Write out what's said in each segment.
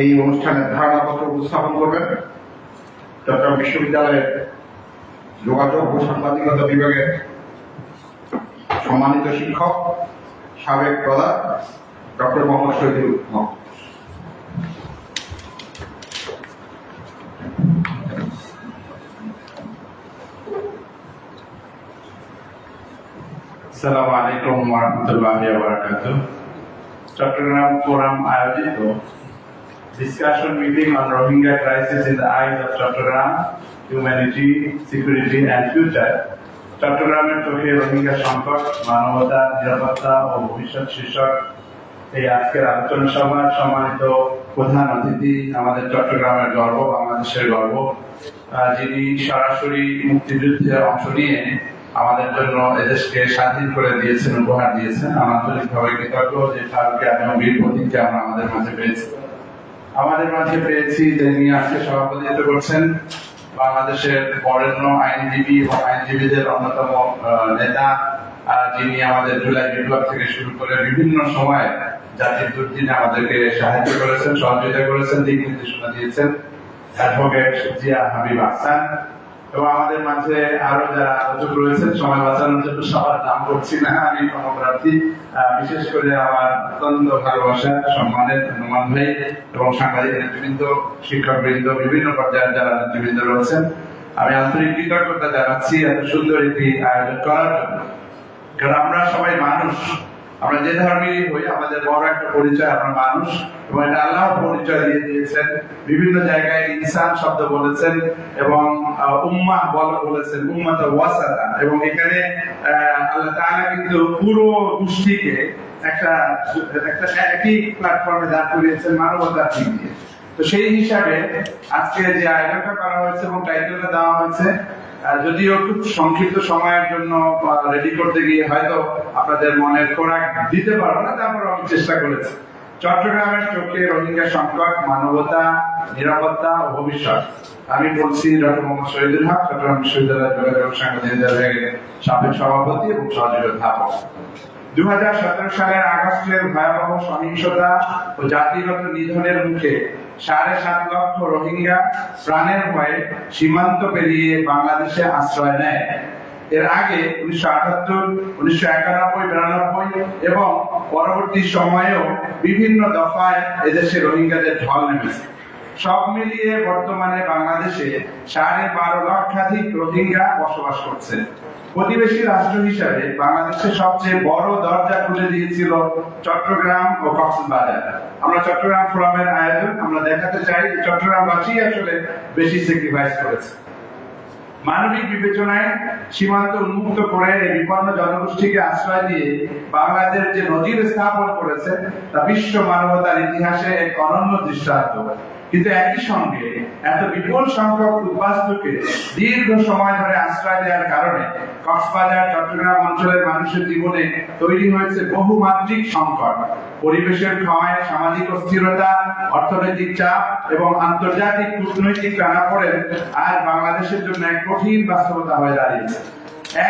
এই অনুষ্ঠানের ধারণাপত্র উপস্থাপন করবেন চট্টগ্রাম বিশ্ববিদ্যালয়ের যোগাযোগ ও সাংবাদিকতা বিভাগের সম্মানিত শিক্ষক, সাবেক প্রধান ডক্টর মোহাম্মদ শহীদুল হক। আসসালামু আলাইকুম ওয়াবারাকাতুহ চট্টগ্রাম ফোরাম আয়োজিত discussion meeting on Rohingya crisis in the eyes of Chattogram humanity security and future চট্টগ্রামের চোখে রোহিঙ্গা সংকট মানবতা নিরাপত্তা ও ভবিষ্যৎ শীর্ষক এই আজকের আলোচনা সভার সম্মানিত প্রধান অতিথি, আমাদের চট্টগ্রামের গর্ব, বাংলাদেশের গর্ব। যিনি সরাসরি মুক্তিযুদ্ধে অংশ নিয়ে আমাদের জন্য এদেশকে স্বাধীন করে দিয়েছেন, উপহার দিয়েছেন। আমার আন্তরিকভাবে কৃতজ্ঞ যে ফারুক বীর প্রতীককে আমরা আমাদের মাঝে পেয়েছি। আমাদের মাঝে পেয়েছি যিনি আজকে সভাপতিত্ব করছেন বাংলাদেশের বরেণ্য আইনজীবী এবং আইনজীবীদের অন্যতম নেতা যিনি আমাদের জুলাই বিপ্লব থেকে শুরু করে বিভিন্ন সময় জাতির দুর্দিনে আমাদেরকে সাহায্য করেছেন, সহযোগিতা করেছেন, দিক নির্দেশনা দিয়েছেন। অ্যাডভোকেট জিয়া হাবিব আহসান এবং আমাদের মাঝে আরও যারা আলোচক রয়েছেন সময় বাঁচানোর জন্য সবার নাম করছি না আমি কর্মপ্রার্থী আহ, বিশেষ করে আমার অত্যন্ত ভালোবাসা সম্মানের হনুমান ভাই এবং সাংবাদিক নেতৃবৃন্দ শিক্ষক বিভিন্ন পর্যায়ের যারা নেতৃবৃন্দ রয়েছেন। আমি আন্তরিক কৃতজ্ঞতা জানাচ্ছি এত সুন্দর একটি আয়োজন করার জন্য। কারণ আমরা সবাই মানুষ আমরা যে ধর্মেরই হই আমাদের বড় একটা পরিচয় আমরা মানুষ এবং এটা আল্লাহ পরিচয় দিয়ে দিয়েছেন। বিভিন্ন জায়গায় ইনসান শব্দ বলেছেন এবং আহ, উম্মাহ বল বলেছেন উম্মাত ওয়াসাতা এবং এখানে আল্লাহ তাআলা কিন্তু পুরো গোষ্ঠীকে একটা একটা একই প্ল্যাটফর্মে দাঁড় করিয়েছেন মানবতার দিক দিয়ে। তো সেই হিসাবে আজকে যে আয়োজনটা করা হয়েছে এবং টাইটেলটা দেওয়া হয়েছে যদিও খুব সংক্ষিপ্ত সময়ের জন্য রেডি করতে গিয়ে হয়তো আপনাদের মনের খোরাক দিতে পারব না তারপর আমি চেষ্টা করেছি। চট্টগ্রামের চোখে রোহিঙ্গা সংকট, মানবতা, নিরাপত্তা ও ভবিষ্যৎ। আমি বলছি, ডক্টর মোহাম্মদ শহীদুল হক, চট্টগ্রাম বিশ্ববিদ্যালয় যোগাযোগ সাবেক সভাপতি এবং সহযোগী অধ্যাপক। সালের আগস্টের ভয়াবহ সহিংসতা ও জাতিগত নিধনের মুখে সাড়ে সাত লক্ষ রোহিঙ্গা প্রাণের ভয়ে সীমান্ত পেরিয়ে বাংলাদেশে আশ্রয় নেয় এর আগে উনিশশো আটাত্তর, উনিশশো একানব্বই, বিরানব্বই এবং পরবর্তী সময়েও বিভিন্ন দফায় এদেশে রোহিঙ্গাদের ঢল নেমেছে। সব মিলিয়ে বর্তমানে বাংলাদেশে সাড়ে বারো লক্ষাধিক রোহিঙ্গা বসবাস করছে প্রতিবেশী রাষ্ট্র হিসাবে বাংলাদেশের সবচেয়ে বড় দরজা খুলে দিয়েছিল চট্টগ্রাম ও কক্সবাজার। আমরা চট্টগ্রাম ফোরামের আয়োজন আমরা দেখাতে চাই চট্টগ্রামবাসী আসলে বেশি স্যাক্রিফাইস করেছে। মানবিক বিবেচনায় সীমান্ত উন্মুক্ত করে এই বিপন্ন জনগোষ্ঠীকে আশ্রয় দিয়ে বাংলাদেশ যে নজির স্থাপন করেছে, তা বিশ্ব মানবতার ইতিহাসে এক অনন্য দৃষ্টান্ত কিন্তু একই সঙ্গে এত বিপুল সংখ্যক উদ্বাস্তুকে দীর্ঘ সময় ধরে আশ্রয় দেওয়ার কারণে কক্সবাজার, চট্টগ্রাম অঞ্চলের মানুষের জীবনে তৈরি হয়েছে বহুমাত্রিক সংকট। পরিবেশের ক্ষয়, সামাজিক অস্থিরতা, অর্থনৈতিক চাপ এবং আন্তর্জাতিক কূটনৈতিক টানাপোড়েন আর বাংলাদেশের জন্য এক কঠিন বাস্তবতা হয়ে দাঁড়িয়েছে।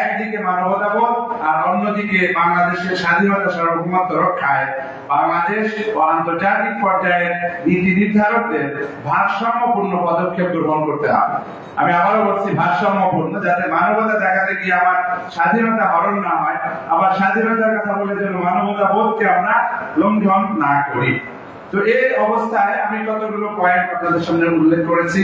একদিকে মানবতাবোধ আর অন্যদিকে বাংলাদেশের স্বাধীনতা সার্বভৌমত্ব রক্ষায় বাংলাদেশ ও আন্তর্জাতিক পর্যায়ে নীতি নির্ধারকদের ভারসাম্যপূর্ণ পদক্ষেপ গ্রহণ করতে হবে। আমি আবারও বলছি, ভারসাম্যপূর্ণ, যাতে মানবতা দেখাতে গিয়ে আমার স্বাধীনতা হরণ না হয়, আবার স্বাধীনতার কথা বলে যেন মানবতা বোধকে আমরা লঙ্ঘন না করি। তো এই অবস্থায় আমি কতগুলো পয়েন্ট আপনাদের সামনে উল্লেখ করেছি।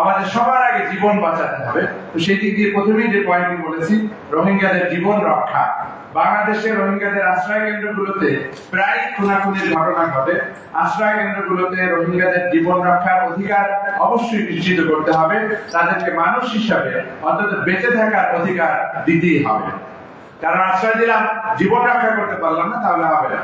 আমাদের সবার আগে জীবন বাঁচাতে হবে। তো সেই দিক দিয়ে প্রথমেই যে পয়েন্টটি বলেছি, রোহিঙ্গাদের জীবন রক্ষা। বাংলাদেশের রোহিঙ্গাদের আশ্রয় কেন্দ্রগুলোতে প্রায় খুনাখুনির ঘটনা ঘটে। আশ্রয় কেন্দ্রগুলোতে রোহিঙ্গাদের জীবন রক্ষার অধিকার অবশ্যই নিশ্চিত করতে হবে। তাদেরকে মানুষ হিসাবে অন্তত বেঁচে থাকার অধিকার দিতেই হবে। কারণ আশ্রয় দিলাম, জীবন রক্ষা করতে পারলাম না, তাহলে হবে না।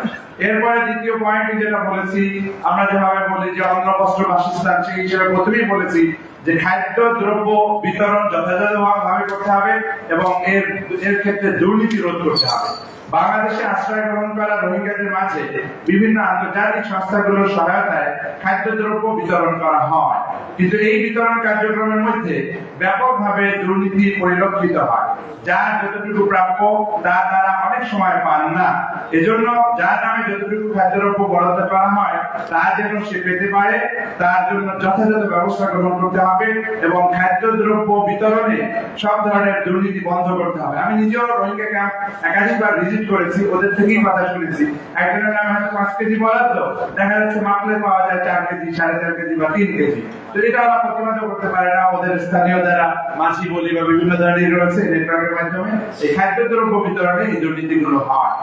এরপরে দ্বিতীয় পয়েন্ট যেটা বলেছি, আমরা যেভাবে বলি যে অন্ন বস্ত্র বাসস্থান সেই হিসেবে প্রথমেই বলেছি যে খাদ্য, দ্রব্য বিতরণ যথাযথভাবে করতে হবে এবং এর এর ক্ষেত্রে দুর্নীতি রোধ করতে হবে। বাংলাদেশে আশ্রয় গ্রহণ করা রোহিঙ্গাদের মাঝে বিভিন্ন আন্তর্জাতিক সংস্থাগুলোর সহায়তায় খাদ্যদ্রব্য বিতরণ করা হয়। কিন্তু এই বিতরণ কার্যক্রমের মধ্যে ব্যাপকভাবে দুর্নীতি পরিলক্ষিত হয়। যার যতটুকু প্রাপ্য তা তারা অনেক সময় পান না। এজন্য যার নামে যতটুকু খাদ্যদ্রব্য বরাদ্দ করা হয় তা যেন সে পেতে পারে, তার জন্য যথাযথ ব্যবস্থা গ্রহণ করতে হবে এবং খাদ্যদ্রব্য বিতরণে সব ধরনের দুর্নীতি বন্ধ করতে হবে। আমি নিজেও রোহিঙ্গা ক্যাম্প একাধিকবার ভিজিট করেছি, ওদের থেকেই কথা শুনেছি। একজনের নামে হয়তো পাঁচ কেজি বরাদ্দ, দেখা যাচ্ছে মাপলে পাওয়া যায় চার কেজি, সাড়ে চার কেজি বা তিন কেজি। তো এটা ওরা প্রতিবাদ করতে পারে না, ওদের স্থানীয় যারা মাছি, বলি বা বিভিন্ন ধরনের রয়েছে নেটওয়ার্কের মাধ্যমে এই খাদ্যদ্রব্য বিতরণে এই দুর্নীতিগুলো হয়।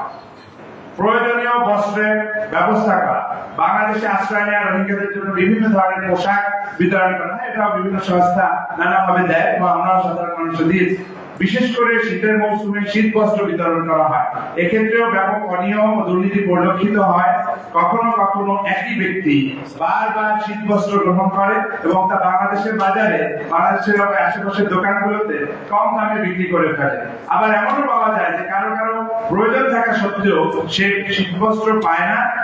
প্রয়োজনীয় বস্ত্রের ব্যবস্থা করা। বাংলাদেশে আশ্রয় নেওয়া রোহিঙ্গাদের জন্য বিভিন্ন ধরনের পোশাক বিতরণ করা হয়। এটাও বিভিন্ন সংস্থা নানাভাবে দেয় বা আমরা সাধারণ মানুষ দিয়েছি বিশেষ করে শীতের মৌসুমে শীত বস্ত্র বিতরণ করা হয়। এক্ষেত্রেও ব্যাপক অনিয়ম ও দুর্নীতি পরিলক্ষিত হয়। কখনো কখনো একই ব্যক্তি বারবার শীত বস্ত্র গ্রহণ করে এবং তা বাংলাদেশের বাজারে, বাংলাদেশের আশেপাশের দোকানগুলোতে কম দামে বিক্রি করে ফেলে। আবার এমনও পাওয়া যায় যে কারও কারও প্রয়োজন থাকা সত্ত্বেও সে শীত বস্ত্র পায় না।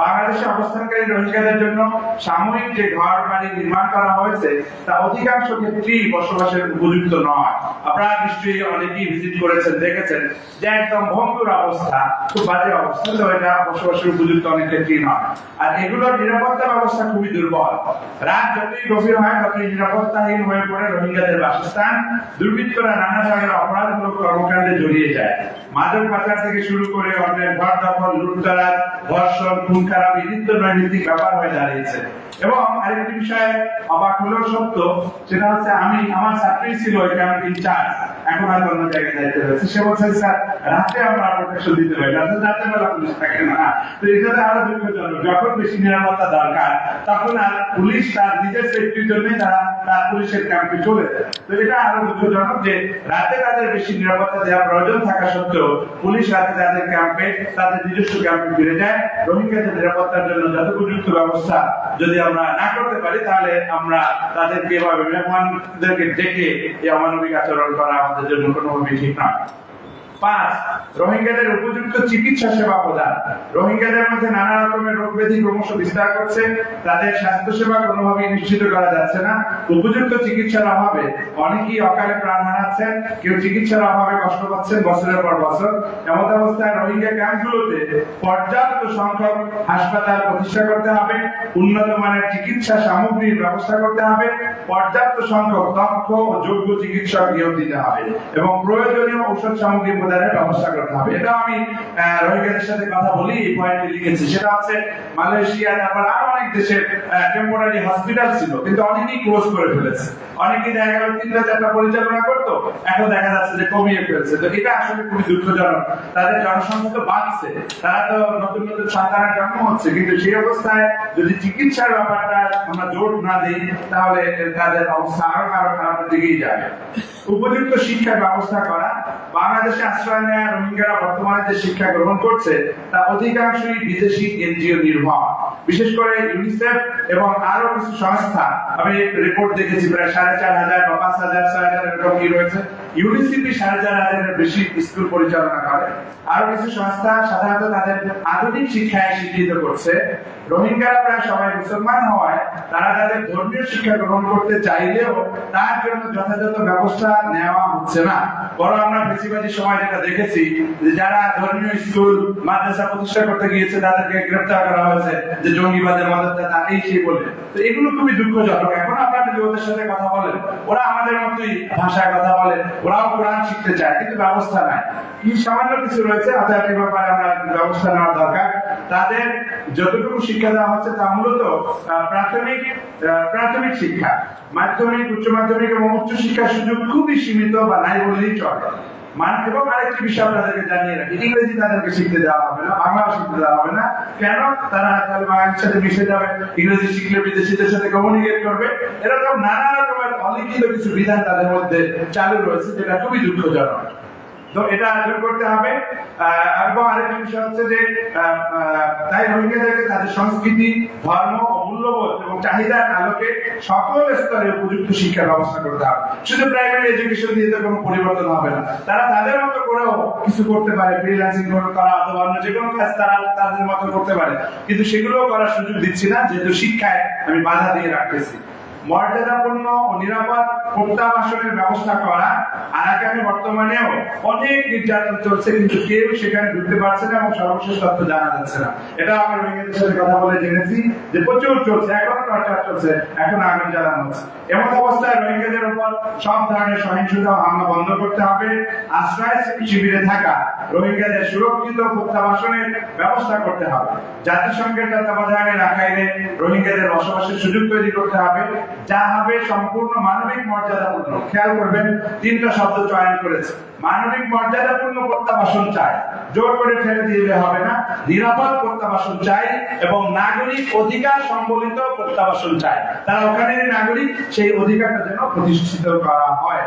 বাংলাদেশে অবস্থানকারী রোহিঙ্গাদের জন্য সাময়িক যে ঘর বাড়ি নির্মাণ করা হয়েছে, তা অধিকাংশ ক্ষেত্রেই বসবাসের উপযুক্ত নয়। আপনারা নিশ্চয়ই অনেকেই ভিজিট করেছেন, দেখেছেন যে একদম ভঙ্গুর অবস্থা, খুব বাজে অবস্থা। তো এটা বসবাসের উপযুক্ত অনেক ক্ষেত্রেই নয়। আর এগুলোর নিরাপত্তা ব্যবস্থা খুবই দুর্বল। রাত যতই গভীর হয়, ততই নিরাপত্তাহীন হয়ে পড়ে রোহিঙ্গাদের বাসস্থান। দুর্বৃত্তরা নানা ধরনের অপরাধমূলক কর্মকাণ্ডে জড়িয়ে যায়। মাদক পাচার থেকে শুরু করে অন্যের ঘর দখল, লুটতরাজ, ধর্ষণ, খুন খারাপ বিভিন্ন রাজনৈতিক ব্যাপার হয়ে দাঁড়িয়েছে। এবং আরেকটি বিষয়ে অবাক হলেও সত্য, সেটা হচ্ছে আমি, আমার ছাত্রী ছিল এটা ক্যাম্প ইনচার্জ এখন আর অন্য জায়গায় দায়িত্ব রয়েছে সে বলছে, স্যার, রাতে আমরা প্রোটেকশন দিতে পারি। রাতে রাতে বেলা পুলিশ থাকে না। তো এটাতে আরও দুঃখজনক যখন বেশি নিরাপত্তা দরকার, তখন আর পুলিশ তার নিজের সেফটির জন্যই তারা তার পুলিশের ক্যাম্পে চলে যায়। তো এটা আরও দুঃখজনক যে রাতে তাদের বেশি নিরাপত্তা দেওয়ার প্রয়োজন থাকা সত্ত্বেও পুলিশ রাতে তাদের ক্যাম্পে তাদের নিজস্ব ক্যাম্পে ফিরে যায়। রোহিঙ্গাদের নিরাপত্তার জন্য যত উপযুক্ত ব্যবস্থা যদি আমরা না করতে পারি, তাহলে আমরা তাদেরকে এভাবে মেহমানদেরকে ডেকে এই অমানবিক আচরণ করা আমাদের জন্য কোনোভাবেই ঠিক নয় পাঁচ, রোহিঙ্গাদের উপযুক্ত চিকিৎসা সেবা প্রদান। রোহিঙ্গাদের মধ্যে নানা রকমের রোগ ব্যাধি ক্রমশ বিস্তার করছে। তাদের স্বাস্থ্য সেবা কোনোভাবেই নিশ্চিত করা যাচ্ছে না। উপযুক্ত চিকিৎসার অভাবে অনেকেই অকালে প্রাণ হারাচ্ছেন। কেউ চিকিৎসার অভাবে কষ্ট পাচ্ছেন বছরের পর বছর। এমন অবস্থায় রোহিঙ্গা ক্যাম্পগুলোতে পর্যাপ্ত সংখ্যক হাসপাতাল প্রতিষ্ঠা করতে হবে। উন্নত মানের চিকিৎসা সামগ্রীর ব্যবস্থা করতে হবে। পর্যাপ্ত সংখ্যক দক্ষ ও যোগ্য চিকিৎসক নিয়োগ দিতে হবে। এবং প্রয়োজনীয় ঔষধ সামগ্রী প্রদানের ব্যবস্থা করতে হবে। এটা আমি রোহিঙ্গাদের সাথে কথা বলি এই পয়েন্টে লিখেছি। সেটা হচ্ছে মালয়েশিয়া তারপর অনেক দেশের টেম্পোরারি হসপিটাল ছিল, কিন্তু অনেকেই ক্লোজ করে ফেলেছে। দেখা গেল তিনটা চারটা পরিচালনা করতো, এখন দেখা যাচ্ছে যে কমিয়ে ফেলছে। তো এটা আসলে খুবই দুঃখজনক। তাদের জনসংখ্যা তো বাড়ছে, তারা তো নতুন নতুন জন্ম হচ্ছে, কিন্তু সেই অবস্থায় যদি চিকিৎসার ব্যাপারটা আমরা জোর না দিই, তাহলে তাদের অবস্থা আরও আরও খারাপের দিকেই যাবে। উপযুক্ত শিক্ষার ব্যবস্থা করা, বাংলাদেশে আশ্রয় রোহিঙ্গারা বর্তমানে যে শিক্ষা গ্রহণ করছে তা অধিকাংশই বিদেশি এনজিও নির্ভর বিশেষ করে ইউনিসেফ এবং আরও কিছু সংস্থা, আমি রিপোর্ট দেখেছি, প্রায় সাড়ে চার হাজার বা পাঁচ হাজার, ছয় হাজার এরকম কি রয়েছে। ইউনিসিপি সাড়ে চার হাজারের বেশি স্কুল পরিচালনা করে। আরও কিছু সংস্থা সাধারণত তাদের আধুনিক শিক্ষায় শিক্ষিত করছে। রোহিঙ্গারা প্রায় সবাই মুসলমান হওয়ায় তারা তাদের ধর্মীয় শিক্ষা গ্রহণ করতে চাইলেও তার জন্য যথাযথ ব্যবস্থা নেওয়া হচ্ছে না। বরং আমরা বেশিরভাগই সময় যেটা দেখেছি যে যারা ধর্মীয় স্কুল, মাদ্রাসা প্রতিষ্ঠা করতে গিয়েছে, তাদেরকে গ্রেপ্তার করা হয়েছে যে জঙ্গিবাদের মদতদাতা এই সেই বলে। তো এগুলো খুবই দুঃখজনক। এখন আপনারা যদি ওদের সাথে কথা বলেন, ওরা আমাদের মতোই ভাষায় কথা বলে, ওরাও কোরআন শিখতে চায়, কিন্তু ব্যবস্থা নাই। কি সামান্য কিছু রয়েছে অতএব এই ব্যাপারে আমরা ব্যবস্থা নেওয়া দরকার। তাদের যতটুকু শিক্ষা দেওয়া হচ্ছে তা মূলত প্রাথমিক প্রাথমিক শিক্ষা। মাধ্যমিক, উচ্চ মাধ্যমিক এবং উচ্চ শিক্ষার সুযোগ খুবই সীমিত বা নাই বললেই চলে। এবং আরেকটি বিষয় জানিয়ে রাখি, ইংরেজি তাদেরকে শিখতে দেওয়া হবে না, বাংলাও শিখতে দেওয়া হবে না। কেন? তারা তাহলে বাঙালির সাথে মিশে যাবে, ইংরেজি শিখলে বিদেশিদের সাথে কমিউনিকেট করবে। এরকম নানা রকমের অলিখিত কিছু বিধান তাদের মধ্যে চালু রয়েছে, যেটা খুবই দুঃখজনক। তো এটা করতে হবে। এবং আরেকটি বিষয় হচ্ছে যে তাই রোহিঙ্গাদেরকে তাদের সংস্কৃতি, ধর্ম ও মূল্যবোধ এবং চাহিদার আলোকে সকল স্তরে উপযুক্ত শিক্ষা ব্যবস্থা করতে হবে। শুধু প্রাইমারি এডুকেশন দিয়ে তো কোনো পরিবর্তন হবে না। তারা তাদের মতো করেও কিছু করতে পারে। ফ্রিল্যান্সিং করা অথবা অন্য যে কোনো কাজ তারা তাদের মতো করতে পারে। কিন্তু সেগুলোও করার সুযোগ দিচ্ছি না, যেহেতু শিক্ষায় আমি বাধা দিয়ে রাখতেছি। মর্যাদাপূর্ণ ও নিরাপদ প্রত্যাবাসনের ব্যবস্থা করা। বর্তমানেও অনেক নির্যাতন চলছে, কিন্তু কেউ সেখানে ঢুকতে পারছে না এবং সর্বশেষ তথ্য জানা যাচ্ছে না। এটা আমি রোহিঙ্গাদের সাথে কথা বলে জেনেছি যে প্রচুর চলছে টর্চার চলছে, এখন হচ্ছে। এমন অবস্থায় রোহিঙ্গাদের উপর সব ধরনের সহিংসতা হামলা বন্ধ করতে হবে। আশ্রয় শিবিরে থাকা রোহিঙ্গাদের সুরক্ষিত প্রত্যাবাসনের ব্যবস্থা করতে হবে। জাতিসংঘের তত্ত্বাবধানে রাখাইনে রোহিঙ্গাদের বসবাসের সুযোগ তৈরি করতে হবে। যা হবে সম্পূর্ণ মানবিক মর্যাদাপূর্ণ। খেয়াল করবেন, তিনটা শব্দ চয়ন করেছে। মানবিক মর্যাদাপূর্ণ প্রত্যাবাসন জোর করে ফেলে দিলে হবে না। নিরাপদ প্রত্যাবাসন চাই এবং নাগরিক অধিকার সম্বলিত প্রত্যাবাসন চাই। তারা ওখানে নাগরিক, সেই অধিকারটা যেন প্রতিষ্ঠিত করা হয়।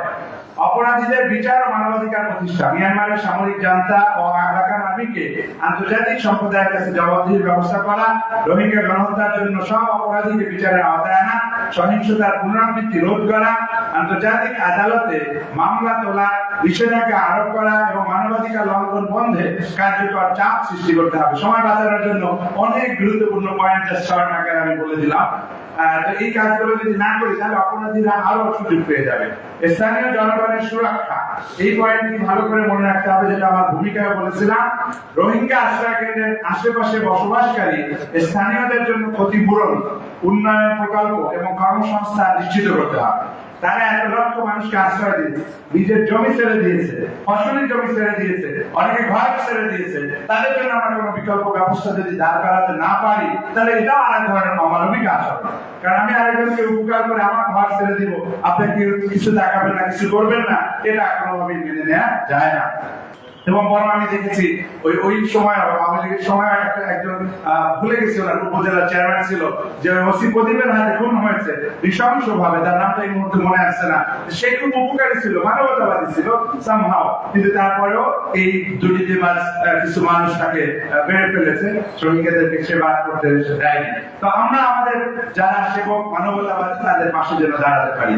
অপরাধীদের বিচার ও মানবাধিকার প্রতিষ্ঠা। মিয়ানমারের সামরিক জান্তা ও আরাকান আর্মিকে আন্তর্জাতিক সম্প্রদায়ের কাছে জবাবদিহির ব্যবস্থা করা, রোহিঙ্গা গণহত্যার জন্য সব অপরাধীকে বিচারের আওতায় আনা, সহিংসতার পুনরাবৃত্তি রোধ করা, আন্তর্জাতিক আদালতে মামলা তোলা, নিষেধাজ্ঞা আরোপ করা এবং মানবাধিকার লঙ্ঘন বন্ধে কার্যকর চাপ সৃষ্টি করতে হবে। সময় বাঁচানোর জন্য অনেক গুরুত্বপূর্ণ পয়েন্ট শর্ট আকারে আমি বলে দিলাম। এই কাজগুলো যদি না করি, তাহলে অপরাধীরা আরও সুযোগ পেয়ে যাবে। স্থানীয় জনগণের সুরক্ষা। এই পয়েন্টটি ভালো করে মনে রাখতে হবে, যেটা আমার ভূমিকায় বলেছিলাম। রোহিঙ্গা আশ্রয় কেন্দ্রের আশেপাশে বসবাসকারী স্থানীয়দের জন্য ক্ষতিপূরণ, উন্নয়ন প্রকল্প এবং কর্মসংস্থান নিশ্চিত করতে হবে। তারা এত লক্ষ মানুষকে আশ্রয় দিয়েছে, নিজের জমি ছেড়ে দিয়েছে, ফসলের জমি ছেড়ে দিয়েছে, অনেকে ঘর ছেড়ে দিয়েছে। তাদের জন্য আমরা কোনো বিকল্প ব্যবস্থা যদি দাঁড় করাতে না পারি, তাহলে এটাও আরেক ধরনের অমানবিক আচরণ। কারণ আমি আরেকজনকে উপকার করে আমার ঘর ছেড়ে দিব, আপনি কিছু দেখাবেন না, কিছু করবেন না? এটা কোনোভাবেই মেনে নেওয়া যায় না। এবং বরং আমি দেখেছি ওই ওই সময় আওয়ামী লীগের সময় একটা একজন ভুলে গেছি ওনার উপজেলার চেয়ারম্যান ছিল যে ওসি প্রদীপের হাতে খুন হয়েছে। নৃশংস ভাবে তার নামটা এই মুহূর্তে মনে আসছে না। সে খুব উপকারী ছিল মানবতাবাদী ছিল সামহাও কিন্তু তারপরেও এই দুর্নীতিবাজ আহ, কিছু মানুষ তাকে মেরে ফেলেছে। শ্রমিকদেরকে সেবা করতে দেয়নি। তো আমরা আমাদের যারা সেবক মানবতাবাদী তাদের পাশে যেন দাঁড়াতে পারি।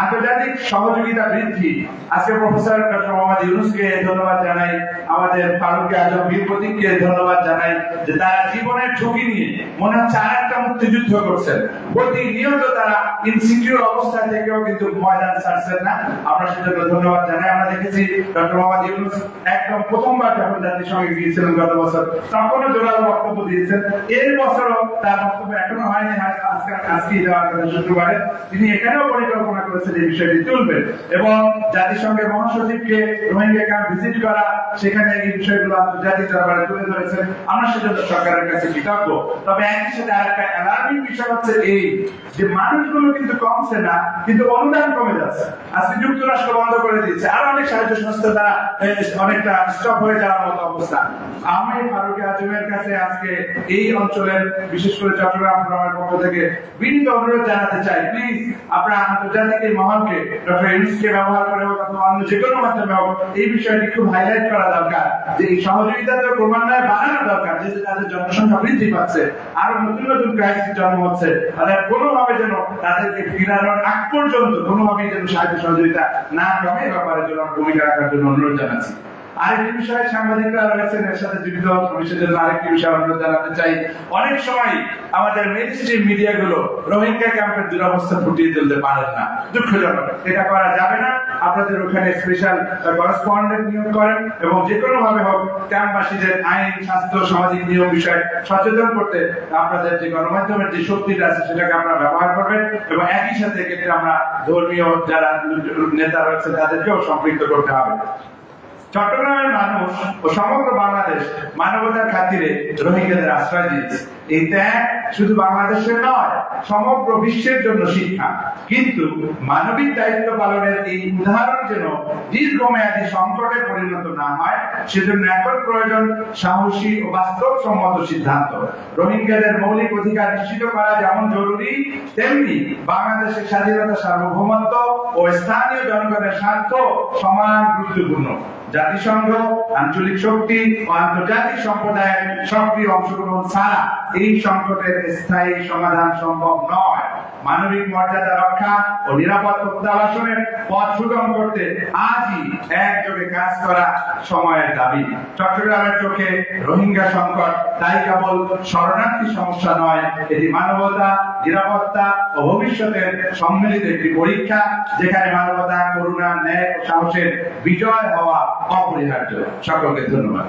আন্তর্জাতিক সহযোগিতা বৃদ্ধি। আজকে প্রফেসর ডক্টর মোহাম্মদ ইউনুসকে ধন্যবাদ জানাই। আমাদের ফারুক আজম বীর প্রতীককে ধন্যবাদ জানাই যে তারা জীবনের ঝুঁকি নিয়ে মনে হচ্ছে আর একটা মুক্তিযুদ্ধ করছেন। প্রতিনিয়ত তারা ইনসিকিউর অবস্থা থেকেও কিন্তু ময়দান ছাড়ছেন না। আমরা সেজন্য ধন্যবাদ জানাই। আমরা দেখেছি ডক্টর মোহাম্মদ ইউনুস একদম প্রথমবার যখন জাতিসংঘে গিয়েছিলেন গত বছর, তখনও জোরালো বক্তব্য দিয়েছেন। এর বছরও তার বক্তব্য এখনও হয়নি আজকে আজকেই দেওয়ার কথা শুক্রবারে। তিনি এখানেও পরিকল্পনা করেছেন। এই বিষয়টি তুলবেন এবং জাতিসংঘের মহাসচিবকে রোহিঙ্গা ক্যাম্প ভিজিট করা, সেখানে এই বিষয়গুলো আন্তর্জাতিক দরবারে তুলে ধরেছেন। আমরা সেজন্য সরকারের কাছে তবে একই সাথে আরেকটা অ্যালার্মিং বিষয় হচ্ছে এই যে মানুষগুলো কিন্তু কমছে না, কিন্তু অনুদান কমে যাচ্ছে। আজকে যুক্তরাষ্ট্র বন্ধ করে আর অনেক সাহায্য সংস্থা তারা অনেকটা স্টপ হয়ে যাওয়ার মতো অবস্থা। আমি ফারুক আজমের কাছে আজকে এই অঞ্চলের, বিশেষ করে চট্টগ্রাম ফোরামের পক্ষ থেকে বিনীত অনুরোধ জানাতে চাই। প্লিজ, আপনারা আন্তর্জাতিক এই মহলকে ডক্টর এমসকে ব্যবহার করে হোক অথবা অন্য যে কোনো মাধ্যমে হোক, এই বিষয়টি খুব হাইলাইট করা দরকার। যে এই সহযোগিতা তো ক্রমান্বয়ে বাড়ানো দরকার তাদের জনসংখ্যা বৃদ্ধি পাচ্ছে নতুন নতুন ক্রাইসিস জন্ম হচ্ছে তাদের কোনোভাবে যেন তাদেরকে ফিরানোর আগ পর্যন্ত কোনোভাবেই যেন সাহায্য সহযোগিতা না কমে ব্যাপারে জন্য ভূমিকা রাখার জন্য অনুরোধ জানাচ্ছি। আরেকটি বিষয়ে সাংবাদিকরা রয়েছেন এর সাথে আমি সেজন্য আরেকটি বিষয় জানাতে চাই। অনেক সময় আমাদের রোহিঙ্গা ক্যাম্পের দুরবস্থা ফুটিয়ে তুলতে পারেন না, দুঃখজনক। এটা করা যাবে না। আপনাদের ওখানে স্পেশাল করেসপন্ডেন্ট নিয়োগ করেন এবং যে কোনো ভাবে হোক ক্যাম্পবাসীদের আইন, স্বাস্থ্য, সামাজিক নিয়ম বিষয়ে সচেতন করতে আপনাদের যে গণমাধ্যমের যে শক্তিটা আছে, সেটাকে আপনারা ব্যবহার করবেন এবং একই সাথে এক্ষেত্রে আমরা ধর্মীয় যারা নেতা রয়েছে তাদেরকেও সম্পৃক্ত করতে হবে। চট্টগ্রামের মানুষ ও সমগ্র বাংলাদেশ মানবতার খাতিরে রোহিঙ্গাদের আশ্রয় দিয়েছে। এই শুধু বাংলাদেশের নয়, সমগ্র বিশ্বের জন্য শিক্ষা। কিন্তু মানবিক দায়িত্ব পালনের এই উদাহরণ যেন দীর্ঘমেয়াদী সংকটে পরিণত না হয়, সেজন্য এখন প্রয়োজন সাহসী ও বাস্তবসম্মত সিদ্ধান্ত। রোহিঙ্গাদের মৌলিক অধিকার নিশ্চিত করা যেমন জরুরি, তেমনি বাংলাদেশের স্বাধীনতা সার্বভৌমত্ব ও স্থানীয় জনগণের স্বার্থ সমান গুরুত্বপূর্ণ। জাতিসংঘ, আঞ্চলিক শক্তি ও আন্তর্জাতিক সম্প্রদায়ের সক্রিয় অংশগ্রহণ ছাড়া এই সংকটের স্থায়ী সমাধান সম্ভব নয়। মানবিক মর্যাদা রক্ষা ও নিরাপদ প্রত্যাবাসনের পথ সুগম করতে আজই একযোগে কাজ করা সময়ের দাবি। চট্টগ্রামের চোখে রোহিঙ্গা সংকট, তাই কেবল শরণার্থী সমস্যা নয়, এটি মানবতা, নিরাপত্তা ও ভবিষ্যতের সম্মিলিত একটি পরীক্ষা, যেখানে মানবতা, করুণা, ন্যায় ও সাহসের বিজয় হওয়া অপরিহার্য। সকলকে ধন্যবাদ।